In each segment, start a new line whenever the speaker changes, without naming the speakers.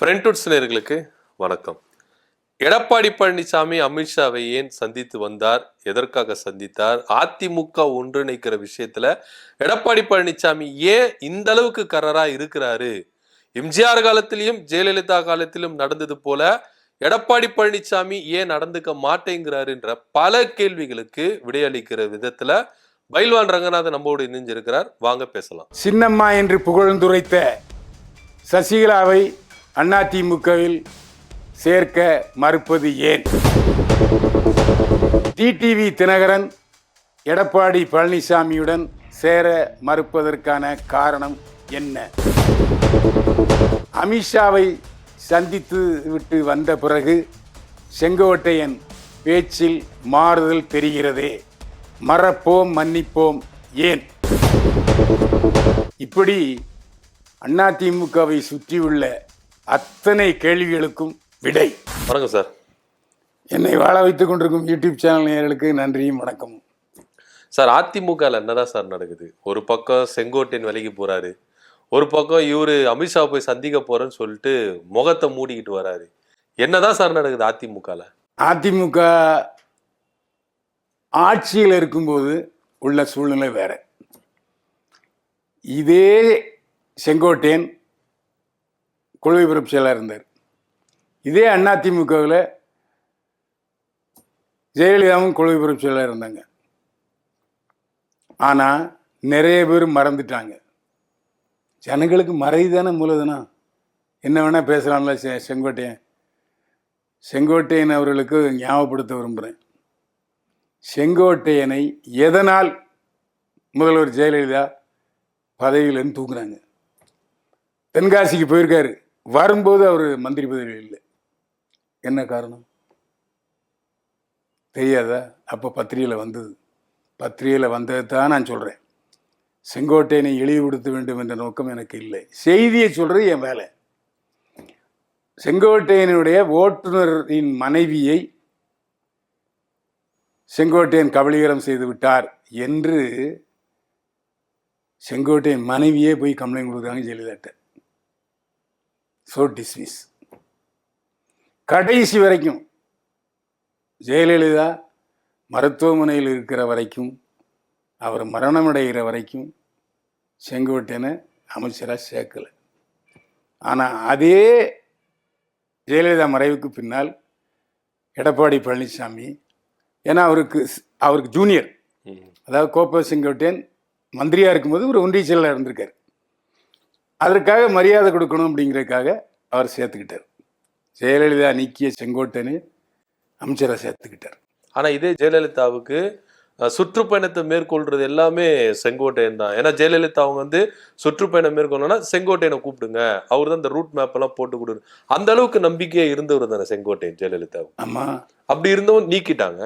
ஃப்ரெண்ட்வுட்ஸ் நேர்களுக்கு வணக்கம். எடப்பாடி பழனிசாமி அமித்ஷாவை ஏன் சந்தித்து வந்தார்? எதற்காக சந்தித்தார்? அதிமுக ஒன்றிணைக்கிற விஷயத்துல எடப்பாடி பழனிசாமி ஏன் இந்த அளவுக்கு கரரா இருக்கிறாரு? எம்ஜிஆர் காலத்திலையும் ஜெயலலிதா காலத்திலும் நடந்தது போல எடப்பாடி பழனிசாமி ஏன் நடந்துக்க மாட்டேங்கிறாருன்ற பல கேள்விகளுக்கு விடையளிக்கிற விதத்துல பைல்வான் ரங்கநாதன் நம்மோடு இணைஞ்சிருக்கிறார். வாங்க பேசலாம்.
சின்னம்மா என்று புகழ்ந்துரைத்த சசிகலாவை அதிமுகவில் சேர்க்க மறுப்பது ஏன்? டிடிவி தினகரன் எடப்பாடி பழனிசாமியுடன் சேர மறுப்பதற்கான காரணம் என்ன? அமித்ஷாவை சந்தித்து விட்டு வந்த பிறகு செங்கோட்டையன் பேச்சில் மாறுதல் தெரிகிறதே. மறப்போம் மன்னிப்போம் ஏன்? இப்படி அதிமுகவை சுற்றியுள்ள அத்தனை கேள்விகளுக்கும் விடை.
வணக்கம் சார்.
என்னை வாழ வைத்துக் கொண்டிருக்கும் யூடியூப் சேனல் நேயர்களுக்கு நன்றியும் வணக்கமும்.
சார் அதிமுகல என்னதான் சார் நடக்குது? ஒரு பக்கம் செங்கோட்டையன் விலைக்கு போறாரு. ஒரு பக்கம் இவரு அமித்ஷா போய் சந்திக்க போறேன்னு சொல்லிட்டு முகத்தை மூடிக்கிட்டு வராரு. என்னதான் சார் நடக்குது அதிமுகல?
அதிமுக ஆட்சியில் இருக்கும்போது உள்ள சூழ்நிலை வேற. இதே செங்கோட்டையன் கொள்கை பிறப்பு செயலாளர் இருந்தார். இதே அதிமுகவில் ஜெயலலிதாவும் கொள்கை பிறப்பு செயலாளர் இருந்தாங்க. ஆனால் நிறைய பேர் மறந்துட்டாங்க. ஜனங்களுக்கு மறைதானே மூலதனம்? என்ன வேணால் பேசலாம்ல செ செங்கோட்டையன். செங்கோட்டையன் அவர்களுக்கு ஞாபகப்படுத்த விரும்புகிறேன் செங்கோட்டையனை எதனால் முதல்வர் ஜெயலலிதா பதவியிலேருந்து தூக்குறாங்க தென்காசிக்கு போயிருக்காரு. வரும்போது அவர் மந்திரி பதவியில் இல்லை. என்ன காரணம்? தெரியாதா? அப்போ பத்திரிகையில் வந்தது. பத்திரிகையில் வந்தது தான் நான் சொல்கிறேன் செங்கோட்டையனை இழிவுபடுத்த வேண்டும் என்ற நோக்கம் எனக்கு இல்லை. செய்தியை சொல்கிறது என் வேலை. செங்கோட்டையனுடைய ஓட்டுநரின் மனைவியை செங்கோட்டையன் கபலீகரம் செய்து விட்டார் என்று செங்கோட்டையன் மனைவியே போய் கம்ப்ளைண்ட் கொடுக்குறாங்க ஜெயலலிதாட்ட. ஸோ டிஸ்மிஸ் கடைசி வரைக்கும் ஜெயலலிதா மருத்துவமனையில் இருக்கிற வரைக்கும் அவர் மரணமடைகிற வரைக்கும் செங்கோட்டையனை அமைச்சராக சேர்க்கலை. ஆனால் அதே ஜெயலலிதா மறைவுக்கு பின்னால் எடப்பாடி பழனிசாமி ஏன்னா அவருக்கு அவருக்கு ஜூனியர். அதாவது கோப்ப செங்கோட்டையன் மந்திரியாக இருக்கும்போது ஒரு ஒன்றிய செயலாளர் இருந்திருக்கார். அதற்காக மரியாதை கொடுக்கணும் அப்படிங்கிறதுக்காக அவர் சேர்த்துக்கிட்டார். ஜெயலலிதா நீக்கிய செங்கோட்டனு அமைச்சரை சேர்த்துக்கிட்டார்.
ஆனால் இதே ஜெயலலிதாவுக்கு சுற்றுப்பயணத்தை மேற்கொள்றது எல்லாமே செங்கோட்டையன் தான். ஏன்னா ஜெயலலிதா அவங்க வந்து சுற்றுப்பயணம் மேற்கொள்ளணும்னா செங்கோட்டையனை கூப்பிடுங்க. அவர் தான் இந்த ரூட் மேப் எல்லாம் போட்டு கொடுங்க. அந்த அளவுக்கு நம்பிக்கையா இருந்தவர் தானே செங்கோட்டையன்
ஆமாம்
அப்படி இருந்தவங்க நீக்கிட்டாங்க.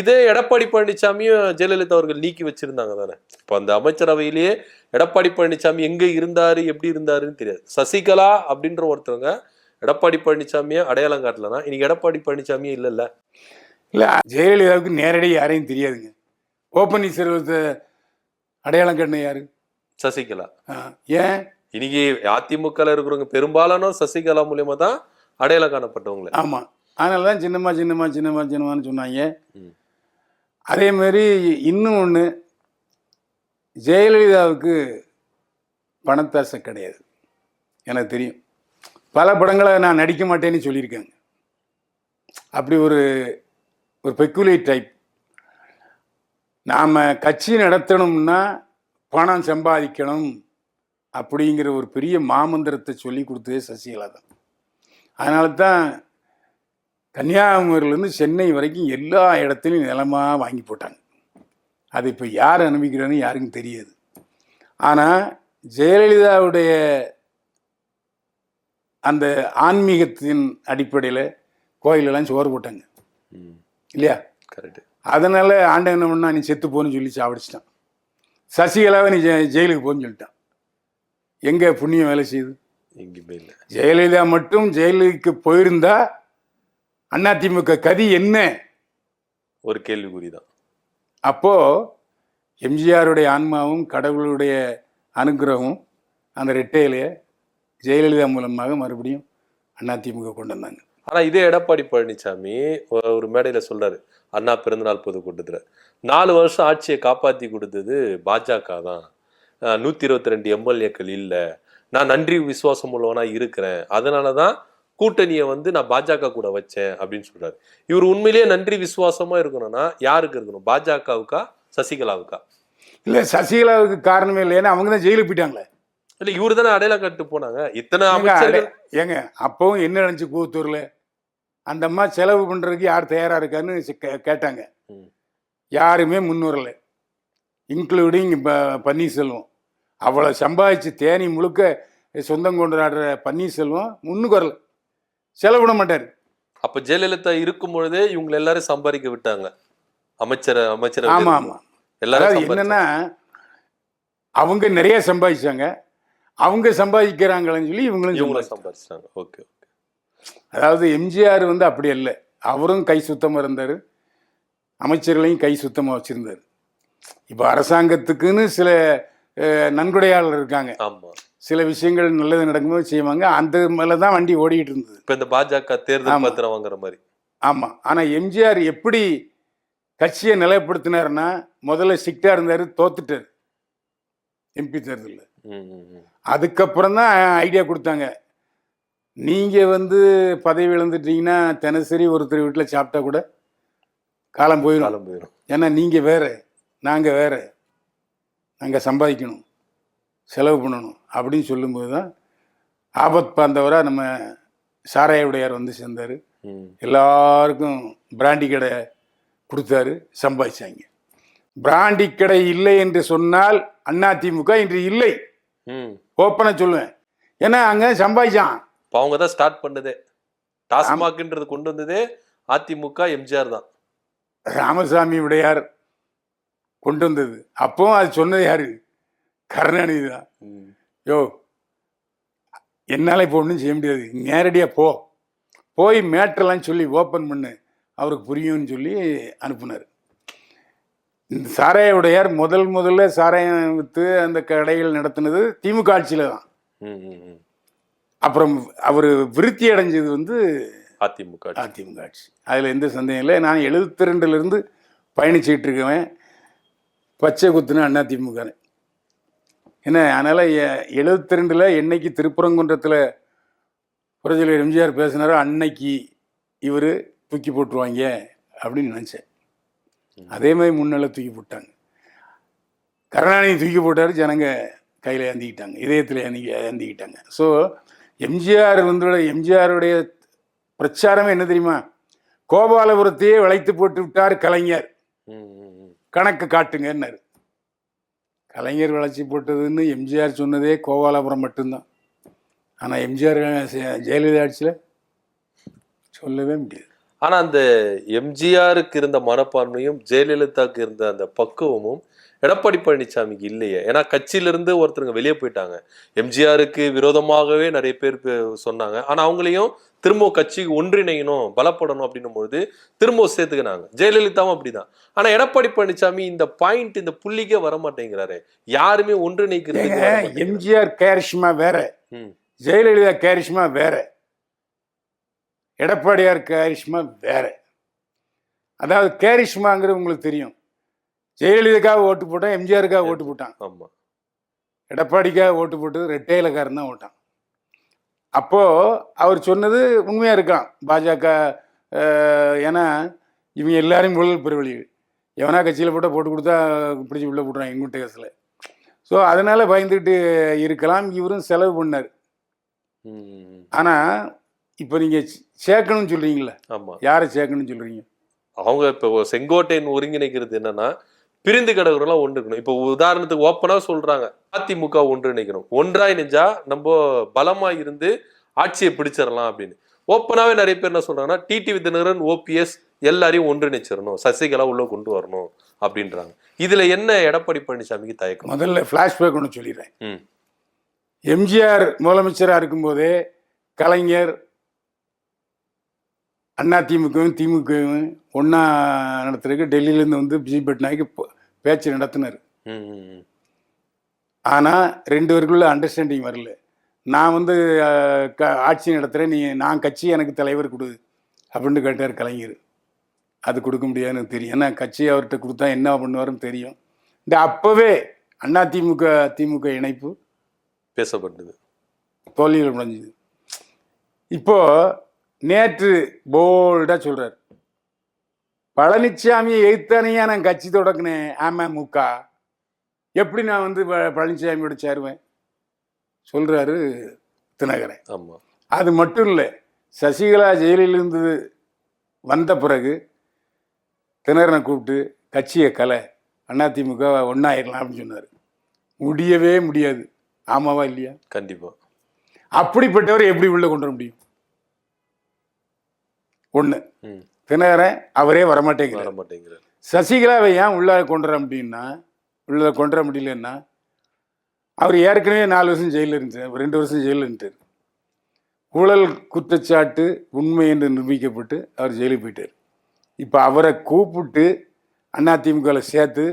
இதே எடப்பாடி பழனிசாமியும் ஜெயலலிதா அவர்கள் நீக்கி வச்சிருந்தாங்க தானே. இப்போ அந்த அமைச்சரவையிலேயே எடப்பாடி பழனிசாமி எங்க இருந்தாரு எப்படி இருந்தாருன்னு தெரியாது. சசிகலா அப்படின்ற ஒருத்தவங்க எடப்பாடி பழனிசாமியை அடையாளம் காட்டலனா இன்னைக்கு எடப்பாடி பழனிசாமியே இல்லைல்ல.
இல்லை ஜெயலலிதாவுக்கு நேரடி யாரையும் தெரியாதுங்க. ஓ பன்னீர்செல்வத்தை அடையாளம் கட்டின யாரு?
சசிகலா.
ஆ, ஏன்?
இன்னைக்கு அதிமுகல இருக்கிறவங்க பெரும்பாலானோர் சசிகலா மூலியமா தான் அடையாளம் காணப்பட்டவங்களே.
ஆமாம் அதனால தான் சின்னம்மா சின்னம்மா சின்னம்மா சின்னம்மான்னு சொன்னாங்க. அதே மாதிரி இன்னும் ஒன்று ஜெயலலிதாவுக்கு பணத்தாசை கிடையாது. எனக்கு தெரியும். பல படங்களை நான் நடிக்க மாட்டேன்னு சொல்லியிருக்காங்க. அப்படி ஒரு ஒரு பெக்குலேட் டைப் நாம் கட்சி நடத்தணும்னா பணம் சம்பாதிக்கணும் அப்படிங்கிற ஒரு பெரிய மாமந்திரத்தை சொல்லி கொடுத்ததே சசிகலா தான். அதனால தான் கன்னியாகுமரியிலேருந்து சென்னை வரைக்கும் எல்லா இடத்துலையும் நிலமாக வாங்கி போட்டாங்க. அது இப்போ யார் அனுபவிக்கிறான்னு யாருக்கும் தெரியாது. ஆனால் ஜெயலலிதாவுடைய அந்த ஆன்மீகத்தின் அடிப்படையில் கோயிலெல்லாம் சோறு போட்டாங்க. இல்லையா?
கரெக்ட்.
அதனால் ஆண்டவன் என்ன பண்ணா நீ செத்து போன்னு சொல்லி சாவடிச்சிட்டான். சசிகலாவை நீ ஜெயிலுக்கு போன்னு சொல்லிட்டான். எங்கே புண்ணியம் வேலை செய்யுது?
எங்கேயுமே இல்லை.
ஜெயலலிதா மட்டும் ஜெயிலுக்கு போயிருந்தா அதிமுக கதி என்ன?
ஒரு கேள்விக்குறி தான்
அப்போ எம்ஜிஆருடைய ஆன்மாவும் கடவுளுடைய அனுக்கிரகமும் அந்த ரெட்டையிலேயே ஜெயலலிதா மூலமாக மறுபடியும் அதிமுக கொண்டு வந்தாங்க.
ஆனா இதே எடப்பாடி பழனிசாமி ஒரு மேடையில சொல்றாரு அண்ணா பிறந்தநாள் பொதுக்கூட்டத்துல. நாலு வருஷம் ஆட்சியை காப்பாத்தி கொடுத்தது பாஜக தான் நூத்தி இருபத்தி ரெண்டு எம்எல்ஏக்கள் இல்ல. நான் நன்றி விசுவாசம் உள்ளவனா இருக்கிறேன். அதனாலதான் கூட்டணியை வந்து நான் பாஜக கூட வச்சேன் அப்படின்னு சொல்றாரு. இவர் உண்மையிலேயே நன்றி விசுவாசமா இருக்கணும்னா யாருக்கு இருக்கணும்? பாஜகவுக்கா சசிகலாவுக்கா?
இல்லை சசிகலாவுக்கு காரணமே இல்லை. ஏன்னா அவங்க தான் ஜெயிலுக்கு போயிட்டாங்களே.
இல்ல இவரு தானே அடையாளம் கட்டு போனாங்க. இத்தனை அமைச்சர்கள்
ஏங்க அப்பவும் என்ன நினைச்சு கூத்தூர்ல? அந்த அம்மா செலவு பண்றதுக்கு யார் தயாரா இருக்கான்னு சி- கே- கேட்டாங்க. யாருமே முன் வரல இன்க்ளூடிங் பன்னீர்செல்வம். அவ்வளோ சம்பாதிச்சு தேனி முழுக்க சொந்தம் கொண்டாடுற பன்னீர்செல்வம் முன்னுக்கு வரல. செலவு பண்ண மாட்டார்.
அப்ப ஜெயலலிதா இருக்கும் பொழுதே இவங்க எல்லாரும் சம்பாதிக்க விட்டாங்க. அமைச்சர் அமைச்சர்
ஆமா ஆமா.
எல்லாரும்.
என்னன்னா அவங்க நிறைய சம்பாதிச்சாங்க. அவங்க சம்பாதிக்கிறாங்களேன்னு சொல்லி இவங்களும்
இவங்களும்
சம்பாதிச்சாங்க.
ஓகே.
அதாவது எம்ஜிஆர் வந்து அப்படி அல்ல. அவரும் கை சுத்தமாக இருந்தார். அமைச்சர்களையும் கை சுத்தமாக வச்சுருந்தார். இப்போ அரசாங்கத்துக்குன்னு சில நன்கொடையாளர் இருக்காங்க. சில விஷயங்கள் நல்லது நடக்கும்போது செய்வாங்க. அந்த மேலே தான் வண்டி ஓடிட்டு இருந்தது.
இப்ப இந்த பாஜக தேர்தல். பத்திரம் வாங்குற மாதிரி.
ஆமாம் ஆனால் எம்ஜிஆர் எப்படி கட்சியை நிலைப்படுத்தினார்னா முதல்ல ஸ்ட்ரிக்டாக இருந்தார் தோத்துட்டார். எம்பி தேர்தலில். அதுக்கப்புறம் தான் ஐடியா கொடுத்தாங்க. நீங்கள் வந்து பதவி இழந்துட்டீங்கன்னா தினசரி ஒருத்தர் வீட்டில் சாப்பிட்டா கூட காலம் போயிடும்
காலம் போயிடும்
ஏன்னா நீங்கள் வேற நாங்கள் வேற. நாங்கள் சம்பாதிக்கணும் செலவு பண்ணணும் அப்படின்னு சொல்லும்போது தான் ஆபத் பாந்தவராக நம்ம சாராய உடையார் வந்து சேர்ந்தார். எல்லாருக்கும் பிராண்டி கடை கொடுத்தாரு சம்பாதிச்சாங்க. பிராண்டி கடை இல்லை என்று சொன்னால் அதிமுக இன்று இல்லை. ஓப்பனாக சொல்லுவேன். ஏன்னா அங்கே சம்பாதிச்சான்.
இப்ப அவங்க தான் ஸ்டார்ட் பண்ணதே. டாஸ்மாக்ன்றது கொண்டு வந்ததே அதிமுக எம்ஜிஆர் தான்.
ராமசாமி உடையார் கொண்டு வந்தது. அப்போ அது சொன்னது யாரு? கருணாநிதி தான். யோ என்னால் இப்போ ஒன்றும் செய்ய முடியாது. நேரடியாக போ. போய் மேட்டரெல்லாம் சொல்லி ஓப்பன் பண்ணு. அவருக்கு புரியும்னு சொல்லி அனுப்புனார். இந்த சாராய உடையார் முதல் முதல்ல சாராயம் விற்று அந்த கடைகள் நடத்தினது திமுக ஆட்சியில் தான். அப்புறம் அவர் விருத்தி அடைஞ்சது வந்து
அதிமுக.
அதிமுக ஆட்சி. அதில் எந்த சந்தேகம் இல்லை. நான் எழுபத்தி ரெண்டுலேருந்து பயணிச்சுட்டு இருக்கவன். பச்சை குத்துன அதிமுக என்ன அதனால் எழுபத்தி ரெண்டில் என்னைக்கு திருப்பரங்குன்றத்தில் புரட்சியாளர் எம்ஜிஆர் பேசினாரோ அன்னைக்கு இவர் தூக்கி போட்டுருவாங்க அப்படின்னு நினச்சேன். அதே மாதிரி முன்னால தூக்கி போட்டாங்க. கருணாநிதி தூக்கி போட்டார் ஜனங்க கையில் ஏந்திக்கிட்டாங்க இதயத்தில் ஏந்தி ஏந்திக்கிட்டாங்க. ஸோ எம்ஜிஆர் வந்து எம்ஜிஆருடைய பிரச்சாரமே என்ன தெரியுமா? கோபாலபுரத்தையே வளைத்து போட்டு விட்டார் கலைஞர். கணக்கு காட்டுங்கன்னாரு. கலைஞர் வளைச்சி போட்டதுன்னு எம்ஜிஆர் சொன்னதே கோபாலபுரம் மட்டும்தான். ஆனால் எம்ஜிஆர் ஜெயலலிதா ஆட்சியில் சொல்லவே முடியாது.
ஆனா அந்த எம்ஜிஆருக்கு இருந்த மனப்பான்மையும் ஜெயலலிதாவுக்கு இருந்த அந்த பக்குவமும் எடப்பாடி பழனிசாமிக்கு இல்லையே. ஏன்னா கட்சியில இருந்து ஒருத்தருங்க வெளியே போயிட்டாங்க. எம்ஜிஆருக்கு விரோதமாகவே நிறைய பேர் சொன்னாங்க. ஆனா அவங்களையும் திரும்ப கட்சிக்கு ஒன்றிணையணும் பலப்படணும் அப்படின்னும் பொழுது திரும்ப சேர்த்துக்கினாங்க. ஜெயலலிதாவும் அப்படிதான். ஆனா எடப்பாடி பழனிசாமி இந்த பாயிண்ட் இந்த புள்ளிக்கே வர மாட்டேங்கிறாரு யாருமே மாட்டேங்கிறாரு.
எம்ஜிஆர் கேரிஷ்மா வேற. ஜெயலலிதா கேரிஷ்மா வேற. எடப்பாடியார் கேரிஷ்மா வேற. அதாவது கேரிஷ்மாங்கிறது உங்களுக்கு தெரியும். ஜெயலலிதாக்காக ஓட்டு போட்டான் எம்ஜிஆருக்காக ஓட்டு போட்டான்.
ஆமா.
எடப்பாடிக்காக ஓட்டு போட்டது ரெட்டை இலக்காரன் தான் ஓட்டான். அப்போ அவர் சொன்னது உண்மையா இருக்கான் பாஜக ஏன்னா இவங்க எல்லாரையும் ஊழல் பெருவழிகள் எவனா கட்சியில் போட்டால் போட்டு கொடுத்தா பிடிச்சி உள்ளே போட்டுறான் எங்கிட்ட கேஸில் ஸோ அதனால பயந்துக்கிட்டு இருக்கலாம். இவரும் செலவு பண்ணார். ஆனால் இப்போ நீங்கள் சேர்க்கணும்னு சொல்கிறீங்களே
ஆமா.
யாரை சேர்க்கணும்னு சொல்கிறீங்க
அவங்க இப்போ செங்கோட்டையன் ஒருங்கிணைக்கிறது என்னன்னா பிரிந்து கிடக்குறலாம் ஒன்று இருக்கணும். இப்போ உதாரணத்துக்கு ஓப்பனா சொல்றாங்க அதிமுக ஒன்றிணைக்கணும் ஒன்றாய் நெஞ்சா நம்ம பலமா இருந்து ஆட்சியை பிடிச்சிடலாம் அப்படின்னு. ஓப்பனாவே நிறைய பேர் என்ன சொல்றாங்கன்னா டிடி விதிநகரன் ஓபிஎஸ் எல்லாரையும் ஒன்றிணைச்சிடணும் சசிகலா உள்ள கொண்டு வரணும் அப்படின்றாங்க. இதுல என்ன எடப்பாடி பழனிசாமிக்கு தயக்கம்?
முதல்ல ஃப்ளாஷ்பேக் ஒன்று சொல்லிடுறேன். எம்ஜிஆர் முதலமைச்சராக இருக்கும்போதே கலைஞர் அண்ணா திமுகவும் திமுகவும் ஒன்றா நடத்துறதுக்கு டெல்லியிலேருந்து வந்து பிஜி பட்நாயக்கு ப- பேச்சு நடத்தினார். ஆனால் ரெண்டு பேருக்குள்ள அண்டர்ஸ்டாண்டிங் வரல. நான் வந்து க ஆட்சி நடத்துகிறேன் நீ நான் கட்சி எனக்கு தலைவர் கொடு அப்படின்னு கேட்டார் கலைஞர். அது கொடுக்க முடியாதுன்னு தெரியும். ஏன்னா கட்சி அவர்கிட்ட கொடுத்தா என்ன பண்ணுவாருன்னு தெரியும். இந்த அப்போவே அண்ணா திமுக திமுக இணைப்பு
பேசப்பட்டது.
தோல்வியில் முடிஞ்சுது. இப்போ நேற்று போல்டாக சொல்றார். பழனிசாமியை எய்த்தானையா நான் கட்சி தொடங்கினேன். அமமுக. எப்படி நான் வந்து பழனிசாமியோட சேருவேன்? சொல்றாரு தினகரன்.
ஆமா.
அது மட்டும் இல்லை சசிகலா ஜெயிலிலிருந்து வந்த பிறகு திணறனை கூப்பிட்டு கட்சியை கலை. அதிமுக ஒன்றாயிரலாம் அப்படின்னு சொன்னார். முடியவே முடியாது. ஆமாவா இல்லையா?
கண்டிப்பா.
அப்படிப்பட்டவர் எப்படி உள்ள கொண்டு வர முடியும்? ஒன்று தினகரன் அவரே வரமாட்டேங்கிறார்.
வர மாட்டேங்கிறார்
சசிகலாவை ஏன் உள்ள கொண்டு வர முடியும்னா உள்ள கொண்டு வர முடியலன்னா அவர் ஏற்கனவே நாலு வருஷம் ஜெயிலில் இருந்தார் ரெண்டு வருஷம் ஜெயிலில் இருந்தார் ஊழல் குற்றச்சாட்டு உண்மை என்று நிரூபிக்கப்பட்டு அவர் ஜெயிலுக்கு போயிட்டார். இப்போ அவரை கூப்பிட்டு அதிமுகவில் சேர்த்து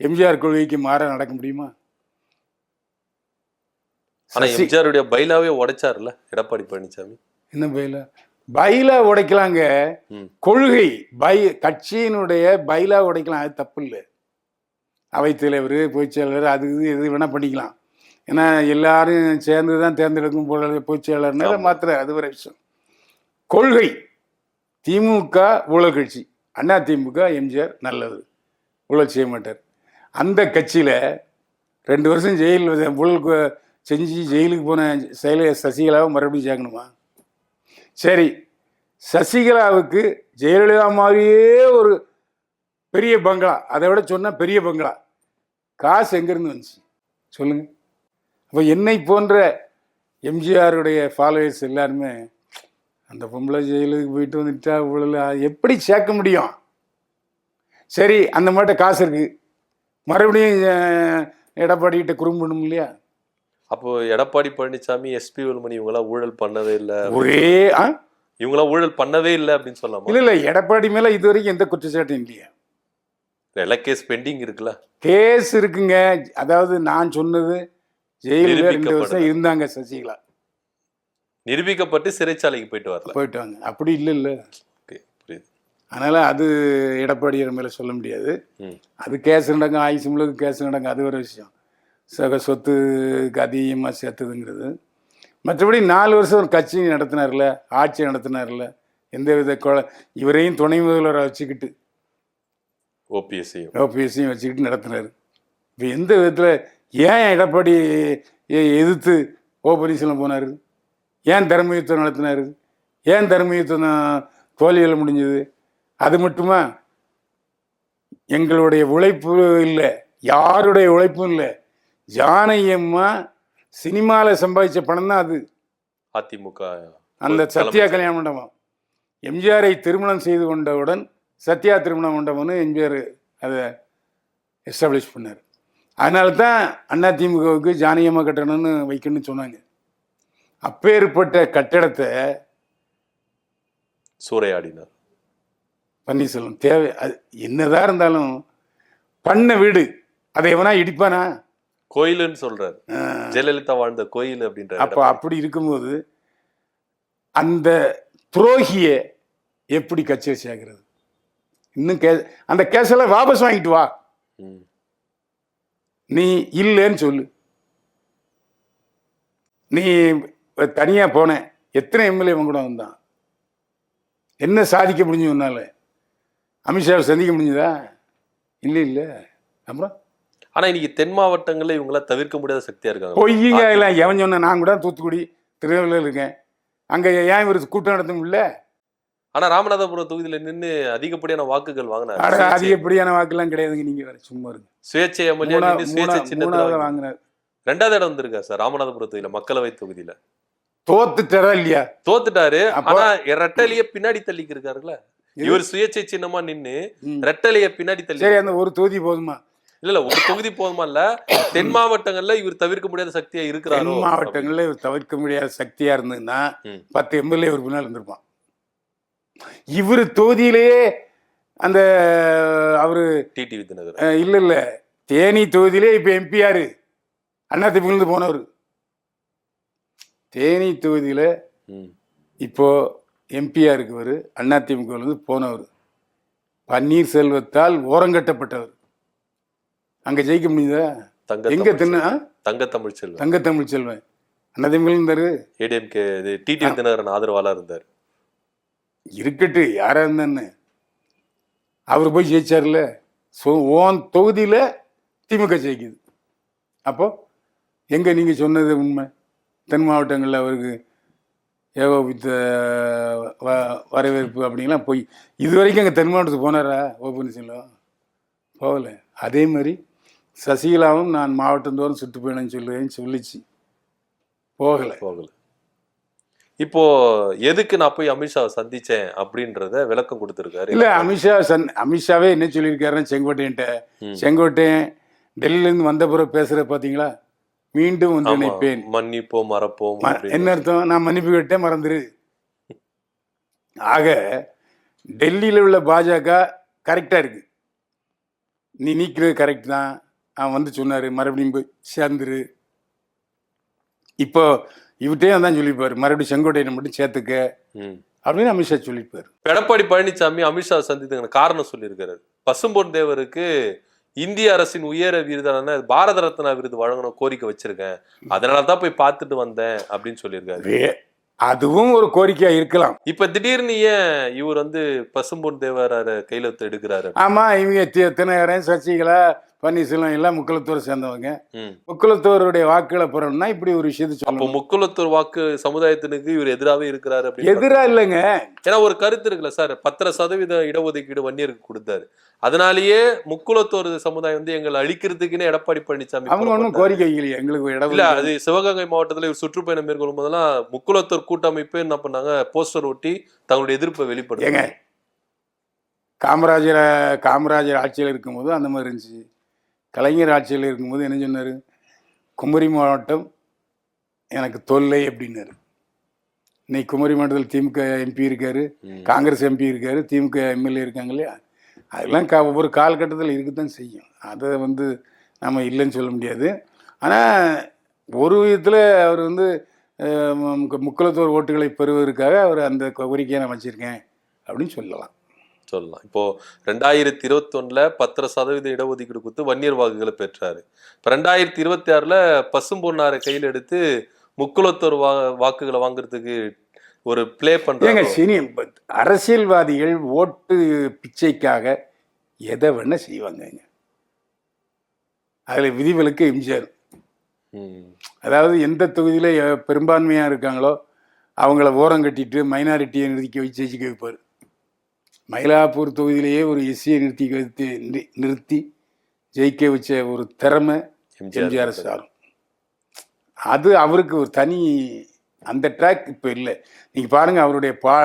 எம்ஜிஆர் கொள்கைக்கு மாற நடக்க முடியுமா?
ஆனா
சசி-
எம்ஜிஆருடைய பைலாவே உடைச்சாருல்ல எடப்பாடி பழனிசாமி?
என்ன பைலா பைலா உடைக்கலாங்க. கொள்கை பை கட்சியினுடைய பைலா உடைக்கலாம் அது தப்பு இல்லை அவைத்தலைவர் பொதுச்செயலாளர் அது இது எது வேணால் பண்ணிக்கலாம். ஏன்னா எல்லாரும் சேர்ந்து தான் தேர்ந்தெடுக்கும் போல பொதுச்செயலாளர்னா
ஆமா.
மாத்திர அது ஒரு விஷயம். கொள்கை திமுக ஊழல் கட்சி. அண்ணா திமுக எம்ஜிஆர் நல்லது. ஊழல் செய்ய மாட்டார். அந்த கட்சியில் ரெண்டு வருஷம் ஜெயில் ஊழல் செஞ்சு ஜெயிலுக்கு போன செயல சசிகலாவை மறுபடியும் சேர்க்கணுமா? சரி சசிகலாவுக்கு ஜெயலலிதா மாதிரியே ஒரு பெரிய பங்களா. அதை விட சொன்னால் பெரிய பங்களா. காசு எங்கேருந்து வந்துச்சு? சொல்லுங்க. அப்போ என்னை போன்ற எம்ஜிஆருடைய ஃபாலோவர்ஸ் எல்லாருமே அந்த பொம்பளை ஜெயிலுக்கு போயிட்டு வந்துட்டா இவ்வளோ எப்படி சேர்க்க முடியும்? சரி அந்த மாட்ட காசு இருக்குது மறுபடியும் எடப்பாடிக்கிட்ட குறும்பணும் இல்லையா?
அப்போ எடப்பாடி பழனிசாமி எஸ்பி வேலுமணி இவங்கெல்லாம் ஊழல் பண்ணவே இல்ல.
ஒரே ஆ?
இவங்கெல்லாம் ஊழல் பண்ணவே இல்லை அப்படின்னு சொல்லலாமா
இல்லை இல்லை எடப்பாடி மேலே இது வரைக்கும் எந்த குற்றச்சாட்டும் இல்லையா.
எல்லா கேஸ் பெண்டிங் இருக்குல்ல.
கேஸ் இருக்குங்க. அதாவது நான் சொன்னது ஜெயிலில் ரெண்டு. வருஷம் இருந்தாங்க சசிகலா.
நிரூபிக்கப்பட்டு சிறைச்சாலைக்கு போயிட்டு வரல.
போயிட்டாங்க அப்படி இல்லை இல்லை. அதனால் அது எடப்பாடியார் மேலே சொல்ல முடியாது. அது கேஸ் நடங்க ஆயுசு முழுக்க கேஸ் நடங்க அது ஒரு விஷயம். சக சொத்துக்கு அதிகமாக சேர்த்ததுங்கிறது. மற்றபடி நாலு வருஷம் ஒரு கட்சி நடத்தினார்ல ஆட்சி நடத்தினார்ல எந்த வித கொலை இவரையும் துணை முதல்வரை வச்சுக்கிட்டு.
ஓபிஎஸ்சியும்
ஓபிஎஸ்சியும் வச்சுக்கிட்டு நடத்தினார். இப்போ எந்த விதத்தில் ஏன் எடப்பாடி எதிர்த்து ஓ பன்னீர்செல்வம் போனார்? ஏன் தர்ம யுத்தம் நடத்தினார்? ஏன் தர்ம யுத்தம் தோல்வியில் முடிஞ்சது? அது மட்டுமா? எங்களுடைய உழைப்பு இல்லை யாருடைய உழைப்பும் இல்லை. ஜானகியம்மா சினிமாவில் சம்பாதிச்ச பணம் தான் அது.
அதிமுக
அந்த சத்யா கல்யாண மண்டபம். எம்ஜிஆரை திருமணம் செய்து கொண்டவுடன் சத்யா திருமண மண்டபம்னு எம்ஜிஆர் அதை எஸ்டாப்ளிஷ் பண்ணார். அதனால தான் அதிமுகவுக்கு ஜானகியம்மா கட்டணம்னு வைக்கணும்னு சொன்னாங்க. அப்பேற்பட்ட கட்டடத்தை
சூறையாடினார்.
பன்னீர்செல்வம். தேவை அது என்னதான் இருந்தாலும் பண்ண வீடு. அதை எவனா இடிப்பானா?
கோயிலுன்னு சொல்றாரு. ஜெயலலிதா வாழ்ந்த கோயில் அப்படின்ற
அப்போ அப்படி இருக்கும்போது அந்த துரோகியை எப்படி கட்சியை சேர்க்கிறது இன்னும் கே அந்த கேஸெல்லாம் வாபஸ் வாங்கிட்டு வா. நீ இல்லைன்னு சொல்லு. நீ தனியா போன. எத்தனை எம்எல்ஏ கூட வந்தான்? என்ன சாதிக்க முடிஞ்சு உன்னால? அமித்ஷாவை சந்திக்க முடிஞ்சதா? இல்லை இல்லை. அப்புறம்?
ஆனா இன்னைக்கு தென் மாவட்டங்கள்ல இவங்கள தவிர்க்க முடியாத சக்தியா இருக்காங்க.
பொய்யுங்க இல்லை எவன் சொன்ன நான் கூட தூத்துக்குடி திருநெல்வேலியில் இருக்கேன். அங்கே ஏன் இவர் கூட்டம் நடத்த முடியல
ஆனா ராமநாதபுரம் தொகுதியில நின்னு அதிகப்படியான வாக்குகள் வாங்கினார்.
அதிகப்படியான வாக்கெல்லாம் கிடையாதுங்க. நீங்க வேற சும்மா இருக்கு
சுயேட்சை எம்எல்ஏ சுயேட்சை சின்னத்துல
வாங்கினார்.
ரெண்டாவது இடம் வந்திருக்கா சார் ராமநாதபுரம் தொகுதியில மக்களவை தொகுதியில.
தோத்துட்டாரா இல்லையா?
தோத்துட்டாரு. ஆனா ரெட்டலைய பின்னாடி தள்ளிக்கு இருக்காருல்ல இவர் சுயேட்சை சின்னமா நின்னு. ரெட்டலைய பின்னாடி தள்ளி
சரி அந்த ஒரு தொகுதி போதுமா?
இல்ல இல்ல ஒரு தொகுதி போதுமா இல்ல? தென் மாவட்டங்கள்ல இவர் தவிர்க்க முடியாத சக்தியா
தென்
இருக்கிறாரோ
மாவட்டங்களில் இவர் தவிர்க்க முடியாத சக்தியா இருந்ததுன்னா. பத்து எம்எல்ஏ ஒரு பின்னால் இருந்திருப்பான். இவர் தொகுதியிலேயே அந்த அவரு
டிடிவி தினகரன்
அஹ், இல்ல இல்ல. தேனி தொகுதியிலே இப்ப எம்பி யாரு? அண்ணா திமுக போனவர். தேனி தொகுதியில். இப்போ எம்பியா இருக்கவர்? அதிமுகவிலிருந்து போனவர். பன்னீர்செல்வத்தால் ஓரங்கட்டப்பட்டவர் அங்கே ஜெயிக்க முடியுதா?
தங்க
எங்க தின்னா
தங்க தமிழ் செல்வன்.
தங்க தமிழ் செல்வன். அண்ணாதிமுக இருந்தாரு?
ஏடிஎம்கே இது டிடிவி தினகரன் ஆதரவாளா இருந்தார்.
இருக்கட்டு யாரா இருந்தான்னு அவர் போய் ஜெயிச்சார்ல ஸோ ஓன் தொகுதியில் திமுக ஜெயிக்குது. அப்போ எங்கே நீங்கள் சொன்னது உண்மை? தென் மாவட்டங்களில் அவருக்கு ஏகோபித்த வ- வரவேற்பு அப்படிங்கலாம் போய் இது வரைக்கும் அங்கே தென் மாவட்டத்துக்கு போனாரா ஓ பன்னீர்செல்வம்? போகல. அதே மாதிரி சசிகலாவும் நான் மாவட்டந்தோறும் சுற்றுப்பயணம் சொல்லுவேன்னு சொல்லிச்சு. போகலை.
போகல. இப்போ எதுக்கு நான் போய் அமித்ஷாவை சந்திச்சேன் அப்படின்றத விளக்கம் கொடுத்திருக்காரு?
இல்ல அமித்ஷா சன் அமித்ஷாவே என்ன சொல்லியிருக்காருன்னா செங்கோட்டையன்ட்ட. செங்கோட்டையன் டெல்லியிலேருந்து வந்த பிறகு பேசுற பாத்தீங்களா? மீண்டும் வந்து நினைப்பேன்
மன்னிப்போம் மறப்போம்.
என்ன அர்த்தம்? நான் மன்னிப்பு கேட்டேன் மறந்துரு. ஆக டெல்லியில் உள்ள பாஜக கரெக்டா இருக்கு. நீ நீக்கிறது கரெக்ட் தான். அவன் வந்து சொன்னாரு மறுபடியும் போய் சேர்ந்துரு. இப்போ இவட்டையும் தான் சொல்லியிருப்பாரு மறுபடியும் செங்கோட்டையனை மட்டும் சேர்த்துக்க. அப்படின்னு அமித்ஷா சொல்லியிருப்பாரு.
எடப்பாடி பழனிசாமி அமித்ஷா சந்தித்துக்கான காரணம் சொல்லியிருக்காரு. பசும்பொன் தேவருக்கு இந்திய அரசின் உயர விருதான பாரத ரத்னா விருது வழங்கணும் கோரிக்கை வச்சிருக்கேன். அதனால தான் போய் பார்த்துட்டு வந்தேன் அப்படின்னு சொல்லியிருக்காரு.
அதுவும் ஒரு கோரிக்கையா இருக்கலாம்.
இப்ப திடீர்னு ஏன் இவர் வந்து பசும்பொன் தேவரார கையெழுத்து எடுக்கிறாரு?
ஆமா இவங்க தினகரன் சசிகலா பன்னீர்செல்வம் எல்லாம் முக்குளத்தூரை சேர்ந்தவங்க. முக்குளத்தூருடைய வாக்குகளை பெறணும்னா இப்படி ஒரு விஷயத்தை சொல்லணும்.
முக்குலத்தூர் வாக்கு சமுதாயத்தினுக்கு இவர் எதிராவே இருக்கிறாரு
எதிரா இல்லைங்க.
ஏன்னா ஒரு கருத்து இருக்குல்ல சார் பத்தரை சதவீத இடஒதுக்கீடு வன்னியருக்கு கொடுத்தாரு. அதனாலேயே முக்குலத்தோர் சமுதாயம் வந்து எங்களை அழிக்கிறதுக்குன்னு எடப்பாடி பழனிசாமி
அவங்க ஒன்றும். கோரிக்கை வைக்கலையே எங்களுக்கு இடம்
இல்ல அது சிவகங்கை மாவட்டத்துல இவர் சுற்றுப்பயணம் மேற்கொள்ளும் போதெல்லாம் முக்குலத்தோர் கூட்டமைப்பு என்ன பண்ணாங்க போஸ்டர் ஒட்டி தங்களுடைய எதிர்ப்பை வெளிப்படுத்தாங்க
காமராஜர் காமராஜர் ஆட்சியில் இருக்கும்போது அந்த மாதிரி இருந்துச்சு. கலைஞர் ஆட்சியில் இருக்கும்போது என்ன சொன்னார்? குமரி மாவட்டம் எனக்கு தொல்லை அப்படின்னாரு. இன்னைக்கு குமரி மாவட்டத்தில் திமுக எம்பி இருக்காரு. காங்கிரஸ் எம்பி இருக்காரு திமுக எம்எல்ஏ இருக்காங்க இல்லையா? அதெல்லாம் கா ஒவ்வொரு காலகட்டத்தில் இருக்கத்தான் செய்யும். அதை வந்து நம்ம இல்லைன்னு சொல்ல முடியாது. ஆனால் ஒரு விதத்தில் அவர் வந்து முக்குலத்தோர் ஓட்டுகளை பெறுவதற்காக அவர் அந்த கோரிக்கையை நான் வச்சுருக்கேன் அப்படின்னு சொல்லலாம்.
சொல்லலாம். இப்போ ரெண்டாயிரத்தி இருபத்தி ஒண்ணுல பத்தரை சதவீத இடஒதுக்கீடு கொடுத்து வன்னியர் வாக்குகளை பெற்றாரு. இப்ப ரெண்டாயிரத்தி இருபத்தி ஆறுல பசும்பொன்னாரை கையில் எடுத்து முக்குலத்தோர் வா வாக்குகளை வாங்குறதுக்கு ஒரு ப்ளே
ஏங்க
பண்றாங்க
சினி அரசியல்வாதிகள் ஓட்டு பிச்சைக்காக எதை வேணா செய்வாங்கங்க அதில் விதிவிலக்கு எம்ஜிஆர். அதாவது எந்த தொகுதியில் பெரும்பான்மையாக இருக்காங்களோ அவங்கள ஓரம் கட்டிட்டு மைனாரிட்டியை நிறுத்தி வச்சு ஜெயிக்க வைப்பார். மயிலாப்பூர் தொகுதியிலேயே ஒரு எஸ்சியை நிறுத்தி வைத்து நிறுத்தி ஜெயிக்க வச்ச ஒரு திறமை எம்ஜிஆர் சாரும் அது அவருக்கு ஒரு தனி அந்த ட்ராக் இப்போ இல்லை. நீங்கள் பாருங்கள் அவருடைய பா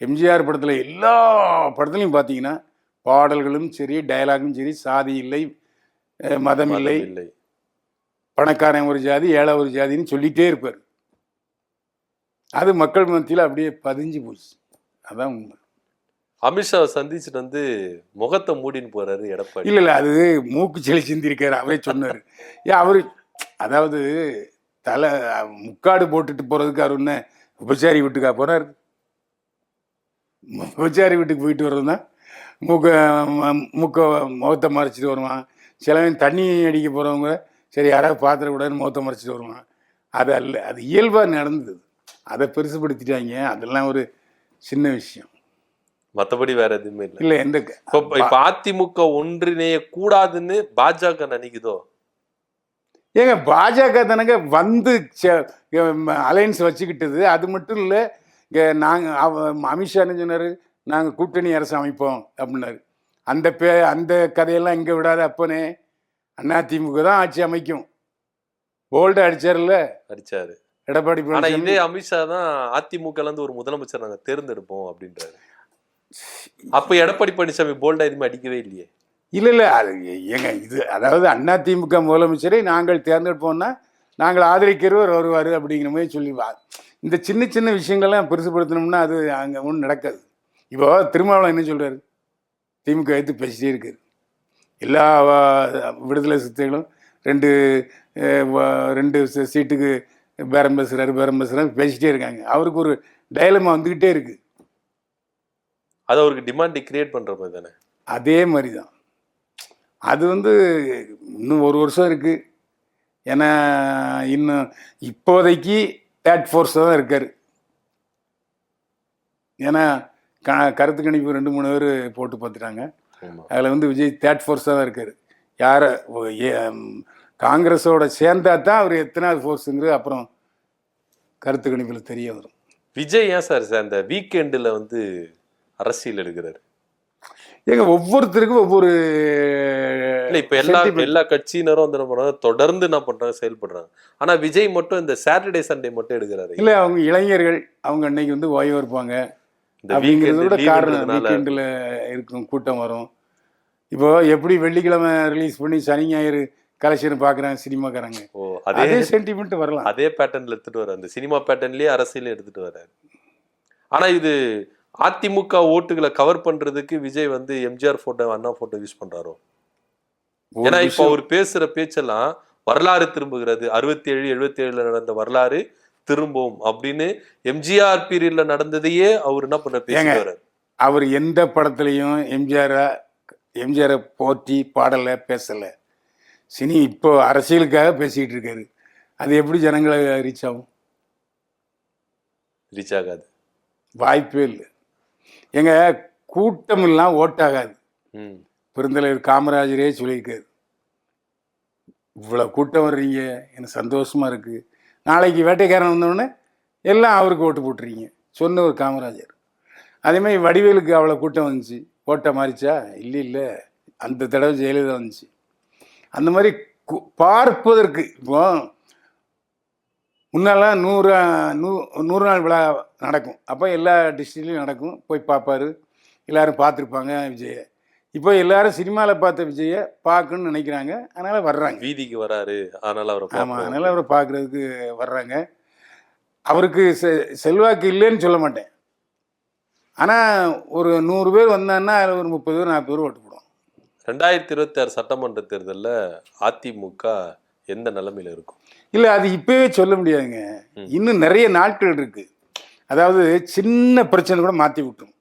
எம்ஜிஆர் படத்தில் எல்லா படத்துலையும் பார்த்தீங்கன்னா பாடல்களும் சரி டயலாகும் சரி சாதி இல்லை மதம் இல்லை. பணக்காரன் ஒரு ஜாதி ஏழை ஒரு ஜாதின்னு சொல்லிட்டே இருப்பார். அது மக்கள் மத்தியில் அப்படியே பதிஞ்சு போச்சு. அதான் உண்மை.
அமித்ஷாவை சந்திச்சுட்டு வந்து முகத்தை மூடின்னு போறாரு எடப்பாடி.
இல்லை இல்லை அது மூக்கு செளி சிந்திருக்காரு அவரே சொன்னார். ஏன் அவர் அதாவது தலை முக்காடு போட்டுட்டு போகிறதுக்கு அவர் என்ன உபச்சாரி வீட்டுக்கா போனார் உபச்சாரி வீட்டுக்கு போயிட்டு வர்றதுனா மூக்க மூக்க முகத்தை மறைச்சிட்டு வருவான். சிலவன் தண்ணி அடிக்க போகிறவங்க சரி யாராவது பாத்திரக்கூடாதுன்னு முகத்தை மறைச்சிட்டு வருவான். அது அல்ல அது இயல்பாக நடந்தது. அதை பெருசுப்படுத்திட்டாங்க அதெல்லாம் ஒரு சின்ன விஷயம்.
மத்தபடி வேற எதுவுமே இல்லை.
இல்லை எந்த
இப்போ அதிமுக ஒன்றிணைய கூடாதுன்னு பாஜக நினைக்குதோ?
ஏங்க பாஜக தானங்க வந்து அலையன்ஸ் வச்சுக்கிட்டது. அது மட்டும் இல்லை இங்கே நாங்கள் அமித்ஷா சொன்னார்? நாங்கள் கூட்டணி அரசு அமைப்போம் அப்படின்னாரு. அந்த பே அந்த கதையெல்லாம் இங்கே விடாத அப்பனே. அதிமுக தான் ஆட்சி அமைக்கும். போல்டு அடிச்சார்ல
அடிச்சாரு.
எடப்பாடி
ஆனா
பழனிசாமி.
இதே அமித்ஷா தான் அதிமுக இருந்து ஒரு முதலமைச்சர் நாங்க தேர்ந்தெடுப்போம் அப்படின்றாரு. அப்ப எடப்பாடி பழனிசாமி போல்டா எதுவுமே அடிக்கவே இல்லையே.
இல்லை இல்லை அது ஏங்க இது அதாவது அண்ணா திமுக முதலமைச்சரை நாங்கள் தேர்ந்தெடுப்போம்னா நாங்கள் ஆதரிக்கிறவர் வருவார் அப்படிங்கிற மாதிரி சொல்லி வா- இந்த சின்ன சின்ன விஷயங்கள்லாம் பெருசுப்படுத்தணும்னா அது அங்கே ஒன்றும் நடக்காது. இப்போ திருமாவளம் என்ன சொல்றாரு? திமுக எடுத்து பேசிட்டே இருக்கார். எல்லா விடுதலை சித்தைகளும் ரெண்டு ரெண்டு சீட்டுக்கு பேரம் பேசுகிறாரு பேரம் பேசுகிறாரு பேசிட்டே இருக்காங்க. அவருக்கு ஒரு டயலமா வந்துக்கிட்டே இருக்குது
அது அவருக்கு டிமாண்ட் கிரியேட் பண்ற மாதிரி தானே?
அதே மாதிரி தான் அது வந்து இன்னும் ஒரு வருஷம் இருக்கு. ஏன்னா இன்னும் இப்போதைக்கு தேர்ட் ஃபோர்ஸ் தான் இருக்காரு. ஏன்னா க கருத்து கணிப்பு ரெண்டு மூணு பேர் போட்டு பார்த்துட்டாங்க. அதில் வந்து விஜய் தேர்ட் ஃபோர்ஸாக தான் இருக்காரு. யாரை காங்கிரஸோட சேர்ந்தா தான் அவர் எத்தனாவது ஃபோர்ஸுங்கிறது அப்புறம் கருத்து கணிப்பில் தெரிய வரும்.
விஜய் ஏன் சார் அந்த வீக்கெண்டில் வந்து அரசியல் எடுக்கிறாரு.
ஏங்க ஒவ்வொருத்தருக்கும் ஒவ்வொரு
இல்ல இப்ப எல்லா. எல்லா கட்சியினரும் வந்து என்ன பண்றாங்க? தொடர்ந்து என்ன பண்றாங்க? செயல்படுறாங்க. ஆனா விஜய் மட்டும் இந்த சாட்டர்டே சண்டே மட்டும் எடுக்கிறாரு.
இல்லை அவங்க இளைஞர்கள் அவங்க அன்னைக்கு வந்து ஓய்வு இருப்பாங்க
இந்த
அப்படிங்கிறத விட காரணம்
வீக்கெண்ட்
வீக்கெண்டில் இருக்கும் கூட்டம் வரும். இப்போ எப்படி வெள்ளிக்கிழமை ரிலீஸ் பண்ணி சனி ஞாயிறு கலெக்ஷன் பார்க்குறாங்க சினிமாக்காரங்க.
ஓ அதே
அதே சென்டிமெண்ட் வரலாம்.
அதே பேட்டர்ன்ல எடுத்துட்டு வர அந்த சினிமா பேட்டர்ன்லயே அரசியல் எடுத்துட்டு வர்றாரு. ஆனா இது அதிமுக ஓட்டுகளை கவர் பண்றதுக்கு விஜய் வந்து MGR photo Anna photo use பண்றாரோ? ஏன்னா இப்போ அவர் பேசுற பேச்செல்லாம் வரலாறு திரும்புகிறது. அறுபத்தி ஏழு எழுபத்தி ஏழுல நடந்த வரலாறு திரும்பும் அப்படின்னு எம்ஜிஆர் பீரியட்ல நடந்ததையே அவர் என்ன. பேசிட்டு வர்றாரு
அவர் எந்த படத்துலையும் எம்ஜிஆரை எம்ஜிஆரை போற்றி பாடலை பேசலை. சினி இப்போ அரசியலுக்காக பேசிக்கிட்டு இருக்காரு. அது எப்படி ஜனங்களை ரீச் ஆகும்?
ரீச் ஆகாது.
வாய்ப்பே இல்லை. எங்க கூட்டம் எல்லாம் ஓட்டாகாது பெருந்தலைவர் காமராஜரே சொல்லியிருக்காரு. இவ்வளோ கூட்டம் வர்றீங்க எனக்கு சந்தோஷமா இருக்கு. நாளைக்கு வேட்டைக்காரன் வந்தோடனே எல்லாம் அவருக்கு ஓட்டு போட்டுறீங்க சொன்ன ஒரு காமராஜர். அதே மாதிரி வடிவேலுக்கு அவ்வளோ கூட்டம் வந்துச்சு. ஓட்டை மாறிச்சா? இல்லை இல்லை. அந்த தடவை ஜெயலலிதா வந்துச்சு. அந்த மாதிரி பார்ப்பதற்கு இப்போ முன்னெல்லாம் நூறு நூ நூறு நாள் விழா நடக்கும். அப்போ எல்லா டிஸ்ட்ரிக்ட்லையும் நடக்கும். போய் பார்ப்பாரு எல்லாரும் பார்த்துருப்பாங்க விஜயை. இப்போ எல்லாரும் சினிமாவில் பார்த்த விஜயை பார்க்கணும்னு நினைக்கிறாங்க. அதனால் வர்றாங்க.
வீதிக்கு வராரு. அதனால அவரை
ஆமாம். அதனால் அவரை பார்க்குறதுக்கு வர்றாங்க. அவருக்கு செ செல்வாக்கு இல்லைன்னு சொல்ல மாட்டேன். ஆனால் ஒரு நூறு பேர் வந்தான்னா அதில் ஒரு முப்பது பேர் நாற்பது பேர் ஓட்டு போடுவோம்
ரெண்டாயிரத்தி இருபத்தி ஆறு சட்டமன்ற தேர்தல்ல அதிமுக எந்த நிலைமையில இருக்கும்?
இல்லை அது இப்போவே சொல்ல முடியாதுங்க. இன்னும் நிறைய நாட்கள் இருக்கு. அதாவது சின்ன பிரச்சனை கூட மாற்றி விட்டோம்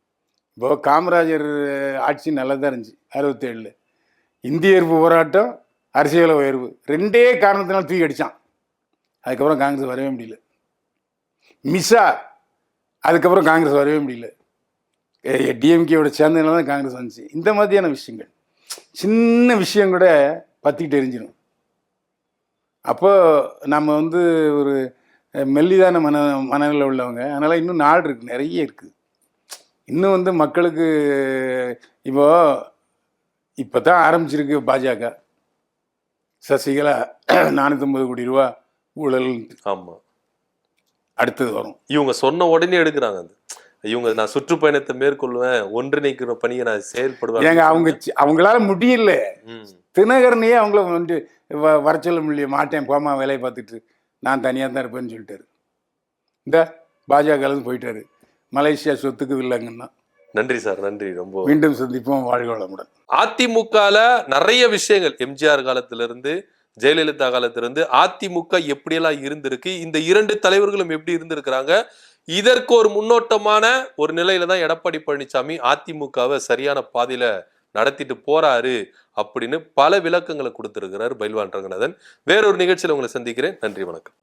இப்போ காமராஜர் ஆட்சி நல்லா தான் இருந்துச்சு அறுபத்தேழில். இந்திய எதிர்ப்பு போராட்டம் அரசியல் உயர்வு. ரெண்டே காரணத்தினால தூக்கி அடித்தான் அதுக்கப்புறம் காங்கிரஸ் வரவே முடியல. மிஸ்ஸா அதுக்கப்புறம் காங்கிரஸ் வரவே முடியல. டிஎம்கேவோட சேர்ந்ததுனால தான் காங்கிரஸ் வந்துச்சு. இந்த மாதிரியான விஷயங்கள். சின்ன விஷயம் கூட பற்றிக்கிட்டு எரிஞ்சிடும் அப்போ நம்ம வந்து ஒரு மெல்லிதான மன மனநிலை உள்ளவங்க. அதனால் இன்னும் நாடு இருக்குது நிறைய இருக்குது இன்னும் வந்து மக்களுக்கு இப்போ இப்போ தான் ஆரம்பிச்சிருக்கு பாஜக. சசிகலா நானூற்றம்பது கோடி ரூபா ஊழல்
ஆமா.
அடுத்தது வரும்.
இவங்க சொன்ன உடனே எடுக்கிறாங்க அது. இவங்க நான் சுற்றுப்பயணத்தை மேற்கொள்வேன் ஒன்றிணைக்கிற பணியை நான் செயல்படுவேன்.
அவங்க அவங்களால முடியல. தினகரனையே அவங்கள வந்து வர சொல்ல முடியல மாட்டேன் போமா வேலையை பார்த்துட்டு நான் தனியாக தான் இருப்பேன்னு சொல்லிட்டாரு. இந்த பாஜகலேருந்து போயிட்டாரு. மலேசியா சொத்துக்கு இல்லைங்கன்னா
நன்றி சார் நன்றி. ரொம்ப
மீண்டும் சந்திப்போம். வாழ்க வளமுடன்.
அதிமுகல நிறைய விஷயங்கள். எம்ஜிஆர் காலத்துல இருந்து ஜெயலலிதா காலத்துல இருந்து அதிமுக எப்படியெல்லாம் இருந்திருக்கு இந்த இரண்டு தலைவர்களும் எப்படி இருந்திருக்கிறாங்க இதற்கு ஒரு முன்னோட்டமான ஒரு நிலையில தான் எடப்பாடி பழனிசாமி அதிமுகவை சரியான பாதையில நடத்திட்டு போறாரு அப்படின்னு பல விளக்கங்களை கொடுத்திருக்கிறார் பைல்வான் ரங்கநாதன். வேறொரு நிகழ்ச்சியில உங்களை சந்திக்கிறேன். நன்றி வணக்கம்.